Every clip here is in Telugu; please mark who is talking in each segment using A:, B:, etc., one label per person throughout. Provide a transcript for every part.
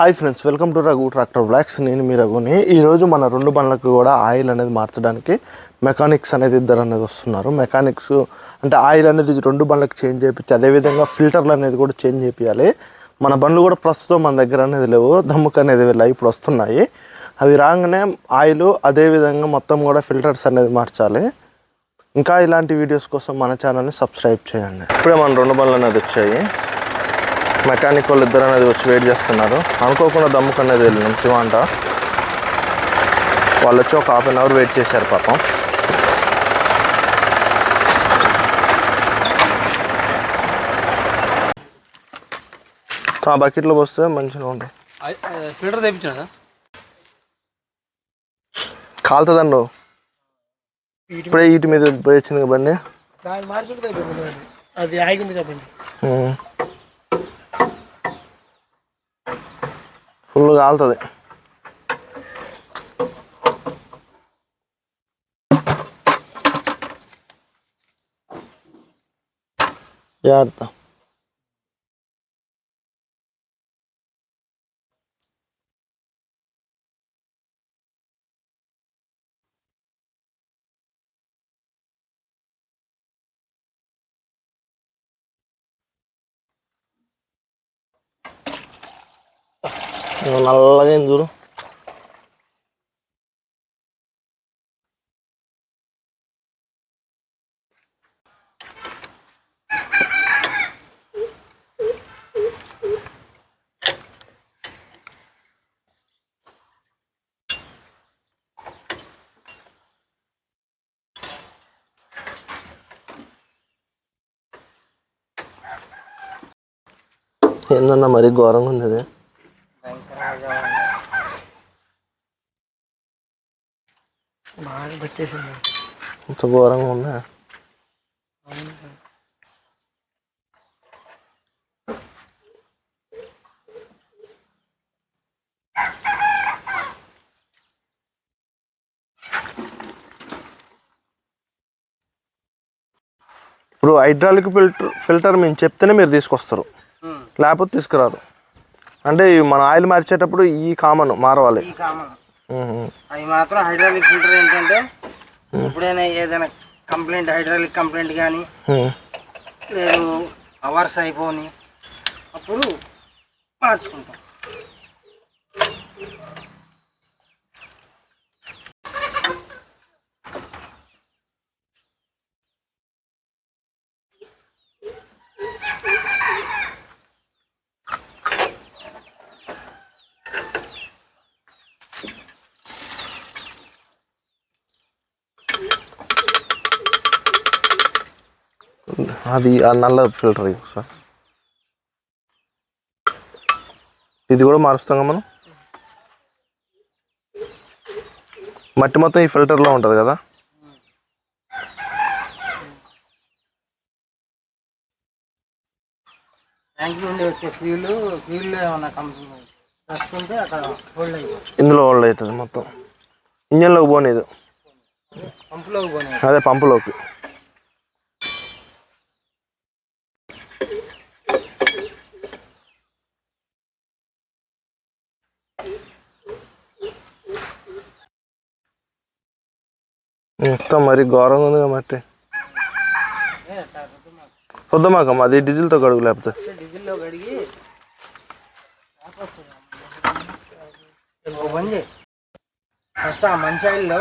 A: Hi friends welcome to Raghu tractor vlogs నేను మీ రఘుని. ఈరోజు మన రెండు బండ్లకు కూడా ఆయిల్ అనేది మార్చడానికి మెకానిక్స్ అనేది ఇద్దరు అనేది వస్తున్నారు. మెకానిక్స్ అంటే ఆయిల్ అనేది రెండు బండ్లకు చేంజ్ చేయించి అదేవిధంగా ఫిల్టర్లు అనేది కూడా చేంజ్ చేయించాలి. మన బండ్లు కూడా ప్రస్తుతం మన దగ్గర అనేది లేవు దమ్ముకు అనేది వెళ్ళాయి ఇప్పుడు వస్తున్నాయి. అవి రాగానే ఆయిల్ అదేవిధంగా మొత్తం కూడా ఫిల్టర్స్ అనేది మార్చాలి. ఇంకా ఇలాంటి వీడియోస్ కోసం మన ఛానల్ని సబ్స్క్రైబ్ చేయండి. ఇప్పుడే మన రెండు బండ్లు అనేది వచ్చాయి. మెకానిక్ వాళ్ళు ఇద్దరు అనేది వచ్చి వెయిట్ చేస్తున్నారు. అనుకోకుండా దమ్ముకు అనేది వెళ్ళినాం. శివంట వాళ్ళు వచ్చి ఒక హాఫ్ అన్ అవర్ వెయిట్ చేశారు పాపం. ఆ బకెట్లో పోస్తే మంచిగా ఉంటుంది
B: ఫిల్టర్ తెప్పించినా
A: కాలుతుందండు. ఇప్పుడే వీటి మీద పోయి వచ్చింది కదా బండి
C: దాని మార్చుకుంటే అయిపోయింది అది ఆగింది చెప్పండి
A: ఫుల్ కాలుతుంది. జాగ్రత్త ఇగో నల్లగా అయింది చూడు ఏందన్నా మరీ ఘోరంగా ఉంది అది
C: బాగా పెట్టేసింది
A: ఇంత ఘోరంగా ఉందా? ఇప్పుడు హైడ్రాలిక్ ఫిల్టర్ ఫిల్టర్ మేము చెప్తేనే మీరు తీసుకొస్తారు. లేకపోతే తీసుకురారు. అంటే మన ఆయిల్ మార్చేటప్పుడు ఈ కామన్ మారవాలి.
B: అవి మాత్రం హైడ్రాలిక్ ఫిల్టర్ ఏంటంటే ఎప్పుడైనా ఏదైనా కంప్లైంట్ హైడ్రాలిక్ కంప్లైంట్ కానీ. లేదు అవర్స్ అయిపోని అప్పుడు మార్చుకుంటాం.
A: అది ఆ నల్ల ఫిల్టర్ సార్. ఇది కూడా మారుస్తాం కదా మనం? మట్టి మొత్తం ఈ ఫిల్టర్లో ఉంటుంది కదా? ఇందులో హోల్డ్ అవుతుంది మొత్తం. ఇంజన్లోకి పోనీదు. అదే పంపులోకి మొత్తం మరి ఘోరంగా ఉంది కదా మట్టి. వద్దమాకమ్మ అది డీజిల్తో కడుగు లేకపోతే.
B: ఫస్ట్ ఆ మంచి ఆయిల్లో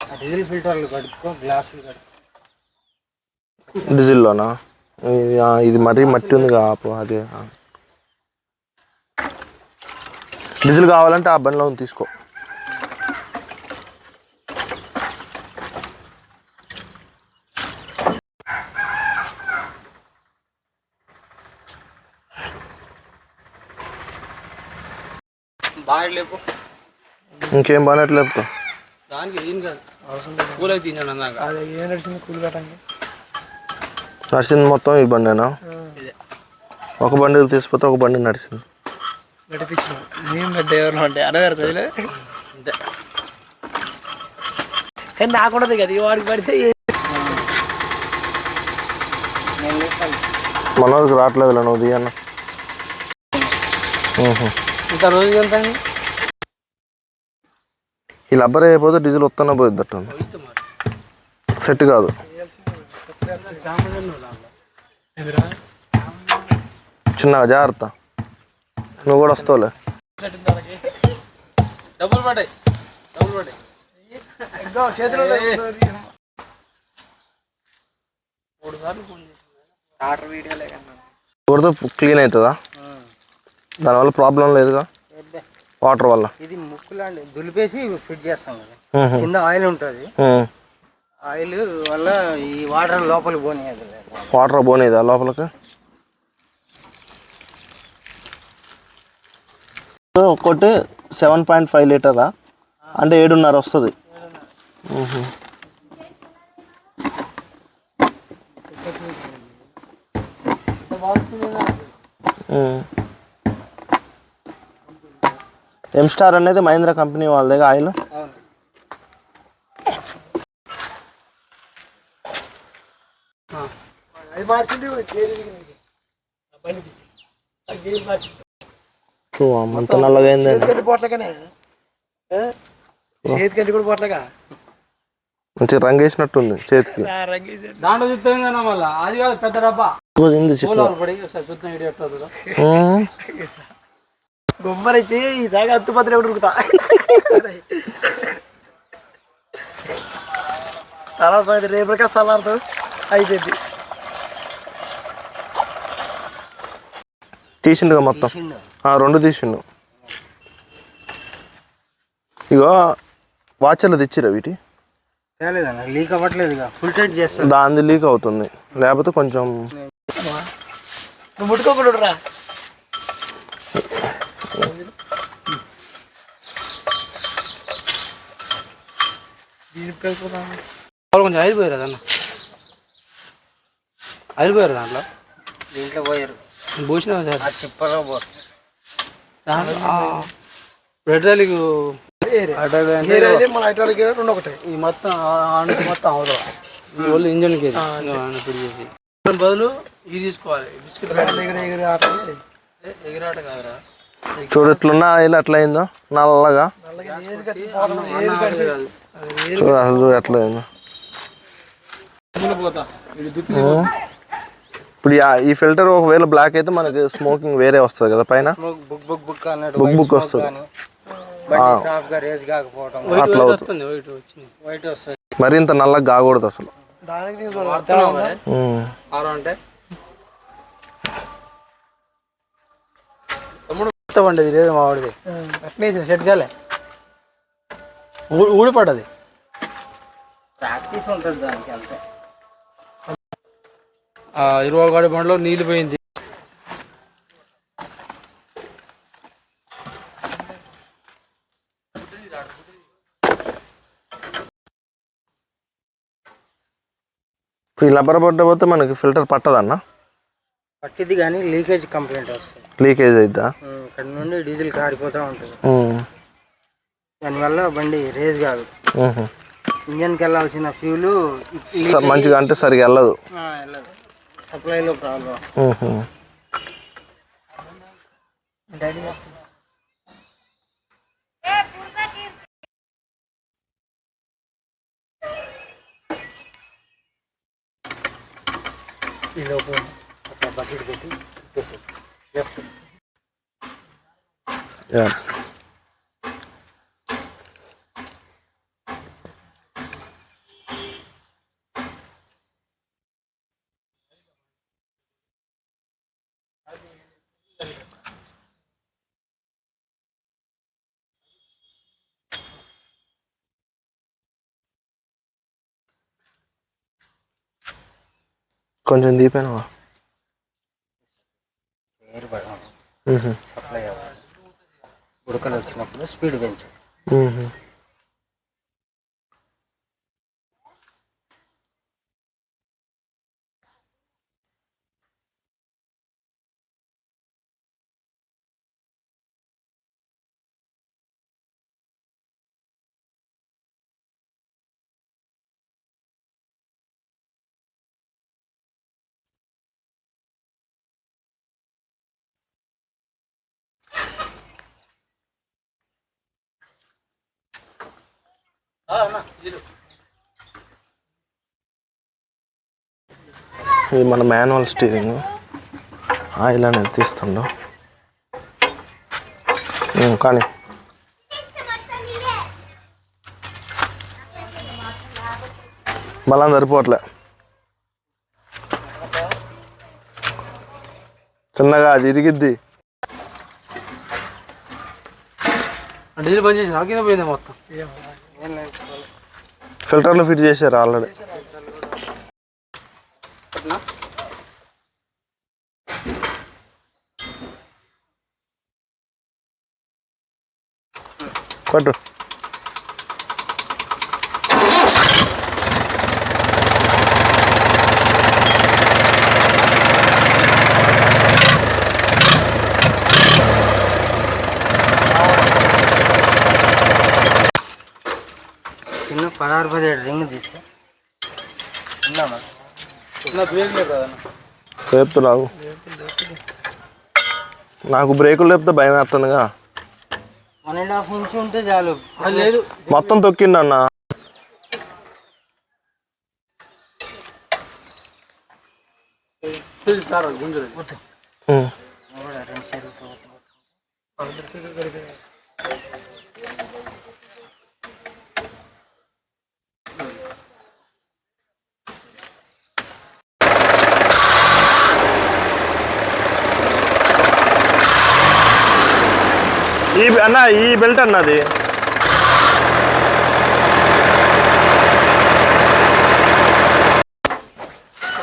B: ఆ డీజిల్ ఫిల్టర్లు కడుక్కో గ్లాసులు కడుక్కో.
A: డీజిల్లోనా? ఇది మరీ మట్టి ఉంది కాపు అదే. డీజిల్ కావాలంటే ఆ బండిలో ఉంది తీసుకో.
B: లేపు
A: ఇంకేం బాగానే
B: దానికి
C: అది ఏం నడిచింది కూలి కట్టండి
A: నడిచింది మొత్తం ఈ బండేనా? ఒక బండి తీసిపోతే ఒక బండి నడిచింది.
C: నడిపించిన మేము పెద్ద ఎవరు అంటే అడగారు చదిలే
B: అంతే.
C: కానీ నాకు ఉండదు కదా ఈ వాడికి పడితే
A: మనోడికి రావట్లేదు నువ్వు దిగన్న ఊహు.
C: ఇంత రోజుకి ఎంత అండి
A: ఈ లబ్బర్ అయిపోతే డీజిల్ వస్తున్నా పోయిద్దట్టు సెట్ కాదు. చిన్నగా జాగ్రత్త. నువ్వు కూడా వస్తావులే.
C: డబ్బులు పడ్డాయి డబ్బులు పడ్డాయి
A: కొడితే క్లీన్ అవుతుందా? దానివల్ల ప్రాబ్లం లేదుగా? వాటర్ వల్ల.
B: ఇది ముక్కులాంటి దులిపేసి ఫిట్ చేస్తాం కదా. ఆయిల్ ఉంటుంది. ఆయిల్ వల్ల ఈ వాటర్ లోపలికి పోనీయదు.
A: వాటర్ పోనేదా లోపలికి? ఒక్కటి సెవెన్ పాయింట్ ఫైవ్ లీటరా? అంటే ఏడున్నర వస్తుంది. ఎం స్టార్ అనేది మహీంద్రా కంపెనీ వాళ్ళ దగ్గర ఆయిల్. అంత నల్లగా అయింది
B: కూడా పోట్లగా
A: మంచి రంగు వేసినట్టుంది చేతికి.
C: దాంట్లో చూస్తాం కదా మళ్ళీ. అది కాదు పెద్ద డబ్బా. చూద్దాం.
A: ఊ.
B: గుమ్మరిచ్చి ఈ సాగ అత్తుపత్రి కూడా ఉరుకుతా. తర్వాత సంగతి రేపటికా సలార్తో అయిపోయింది.
A: తీసిండుగా మొత్తం. ఆ, రెండు తీసిండు. ఇగో వాచర్లు తెచ్చిరా వీటి?
B: లీక్ అవ్వట్లేదు ఫుల్ టైట్ చేస్తాను
A: దాని లీక్ అవుతుంది. లేకపోతే కొంచెం
B: నువ్వు ముట్టుకోకూడదు
C: వాళ్ళు కొంచెం ఆయిల్ పోయారు అన్న ఆయిల్ పోయారు దాంట్లో?
B: దీంట్లో పోయారు
C: భూషణ సార్?
B: ఆ చిప్పలో పోరు
C: దాంట్లో రెడ్
B: ఒకటే.
C: ఈ మొత్తం మొత్తం అవదు. ఈ ఇంజన్కి ఫిట్ చేసి. బదులు ఇది తీసుకోవాలి. బిస్కెట్ ఎగిరాట కాదురా.
A: చూడు ఎట్లున్నా ఎట్లా అయిందో. నల్లగా.
C: అన్న ఆయిల్ కాదు.
A: చూడు అసలు చూడు ఎట్లా ఇప్పుడు ఈ- ఫిల్టర్ ఒకవేళ బ్లాక్ అయితే మనకి స్మోకింగ్ వేరే వస్తుంది కదా పైన?
B: బుక్ బుక్ బుక్ అన్నట్టు
A: బుక్
B: white
A: బుక్
B: smoke
A: వస్తుంది. అట్లా అవుతుంది.
C: వస్తుంది వైట్ వచ్చింది.
B: వైట్ వస్తుంది.
A: మరి ఇంత నల్లగా కాకూడదు అసలు.
C: అంటే? తమ్ముడు కొత్త పండేది లేదు మా వాడిది అట్లా వేసిన సెట్ కాలే. ఊడిపడ్డది
B: ప్రాక్టీస్ ఉంటుంది దానికి అంతే.
C: ఆ ఇరవై గాడి బండిలో నీళ్ళు పోయింది.
A: ఇప్పుడు ఈ లబ్బర్ పట్టకపోతే మనకి ఫిల్టర్ పట్టదన్న?
B: పట్టిది కానీ లీకేజ్ కంప్లైంట్ వస్తుంది.
A: లీకేజ్ అయిద్దా?
B: ఉమ్, ఇక్కడ నుండి డీజిల్ కారిపోతూ ఉంటుంది. దానివల్ల బండి రేస్ కాదు. ఇంజన్కి వెళ్ళాల్సిన ఫ్యూలు
A: మంచిగా అంటే సరిగా వెళ్ళదు.
B: వెళ్ళదు. సప్లైలో ప్రాబ్లం.
A: ఉహు.
B: ఈ లోపు ఒక బకెట్ పెట్టి లెఫ్ట్.
A: కొంచెం దీపాను?
B: ఎయిర్ పడడం
A: ఉహు.
B: సప్లై అవ్వాలి. ఉడకలు వచ్చినప్పుడు స్పీడ్ పెంచు
A: ఇది మన మాన్యువల్ స్టీరింగ్. ఆయిల్ అనేది తీస్తుండం. కానీ బలం సరిపోవట్లే. చిన్నగా అది ఇరిగిద్ది.
C: డీజిల్ బంద్ చేసి కింద పోయింది మొత్తం?
A: ఫిల్టర్లు ఫిట్ చేశారు ఆల్రెడీ. కొట్టు.
B: పదహారు పదిహేడు రింగ్
A: లేపుతున్నావు నాకు. బ్రేకులు లేపితే భయం వేస్తుందిగా.
B: వన్ అండ్ హాఫ్ ఇంచ్ ఉంటే చాలు.
C: లేదు.
A: మొత్తం తొక్కిండన్న
C: సార్ గుంజులు.
A: ఈ అన్న ఈ బెల్ట్ అన్నది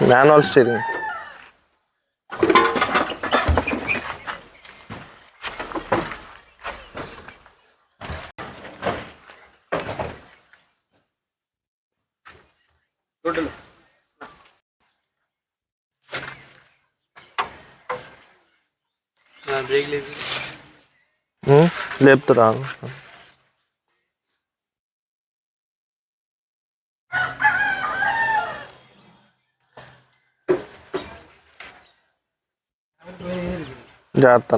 A: మాన్యువల్ స్టీరింగ్. లేపుతురా? జాగ్రత్త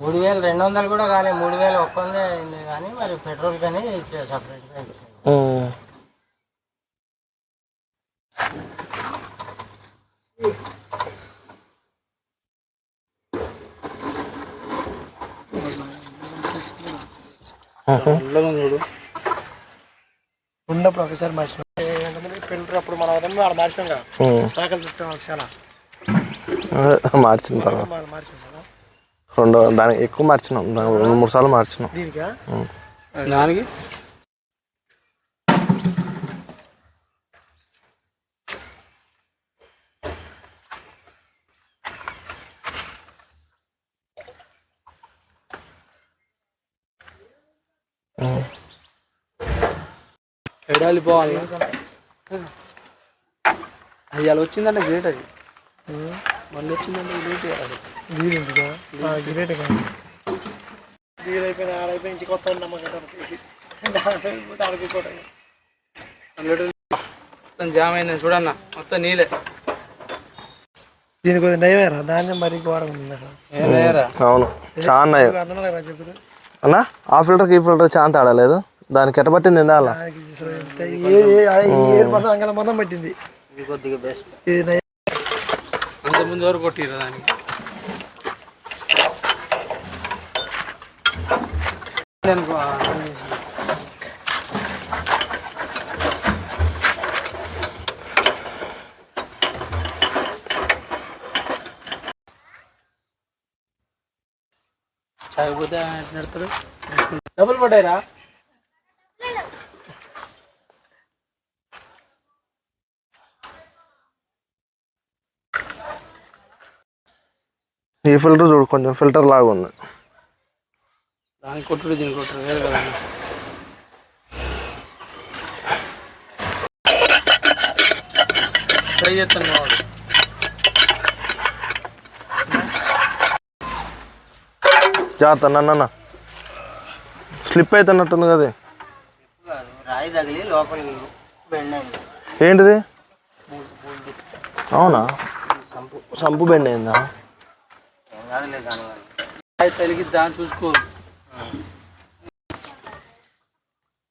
B: మూడు వేలు రెండు వందలు కూడా కాలే మూడు వేలు ఒక్క వందే అయింది కానీ మరి పెట్రోల్ కానీ సపరేట్గా ఇచ్చారు
C: చూడు.
B: ఉన్నప్పుడు ఒకసారి మార్చినాం ఫిల్టర్ అప్పుడు మనం వాడు మార్చాం కదా. చుట్టాం చాలా
A: మార్చిన తర్వాత. రెండు దానికి ఎక్కువ మార్చినాం. రెండు మూడు సార్లు మార్చినాం.
B: దీనికా.
C: దానికి? ఎడాలి పోవాలి. అది అలా వచ్చిందంటే గ్రేట్ అది. మళ్ళీ వచ్చిందంటే గ్రేట్ అది.
B: దీనికా గ్రేట్ కానీ దీని అయిపోయిన ఆడైపోయి ఇంటికి వస్తాను నమ్మకం
C: మొత్తం జామ్ అయిందని చూడన్న. మొత్తం నీలే
B: దీనికి కొంచెం నయమేరా? ధాన్యం మరీ ఘోరం ఉంది అసలు
C: ఏలేరా
A: అవును. చాలా
B: చెప్తారు
A: అన్నా? ఆ ఫిల్టర్ ఈ ఫిల్టర్ చాలా తేడాలేదు దానికి ఎట్టబట్టింది ఏందా అలా
B: దానికి పట్టింది కొద్దిగా బెస్ట్
C: ముందు వరకు కొట్టిరు దానికి అనుకో, ఎట్లా నడతారు డబ్బులు పడ్డాయిరా?
A: ఈ ఫిల్టర్ చూడు కొంచెం ఫిల్టర్ లాగా ఉంది.
C: దానికి కొట్టుడు దీనికి కొట్టుడు వేరు కదా. ట్రై చేస్తాను
A: జాగ్రత్త నన్న స్లిప్ అవుతున్నట్టుంది కదా ఏంటిది? అవునా? సంపు బెండ్ అయిందా?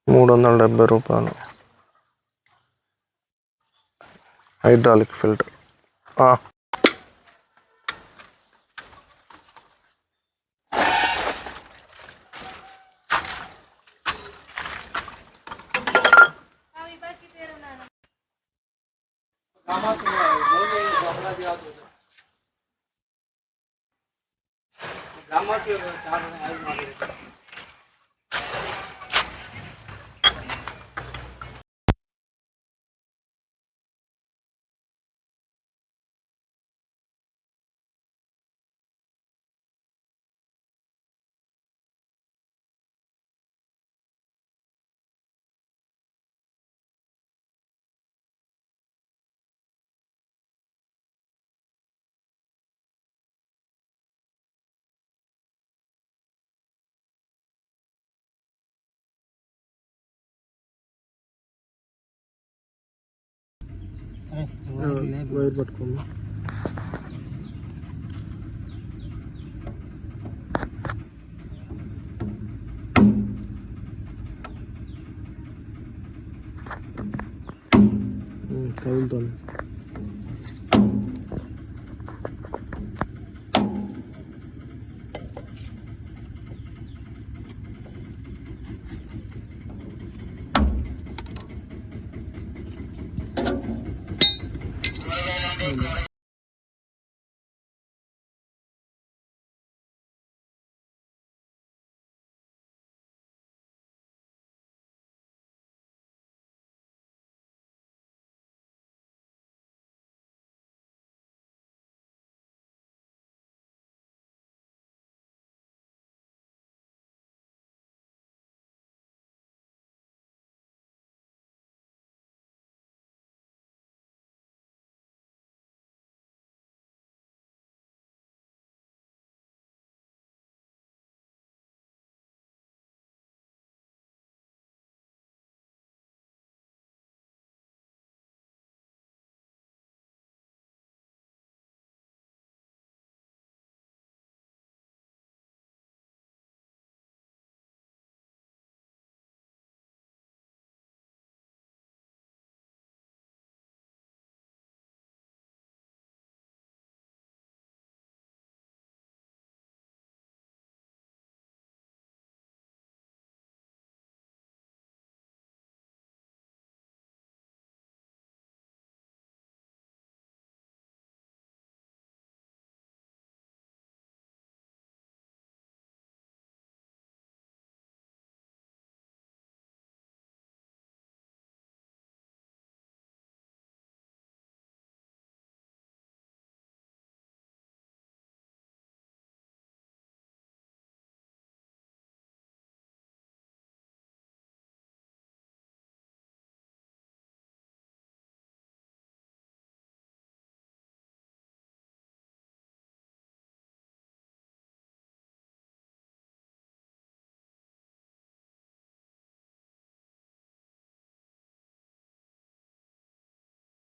A: మూడు వందల డెబ్బై రూపాయలు. Hydraulic filter వైర్ పట్టుకోండి కదులుతాను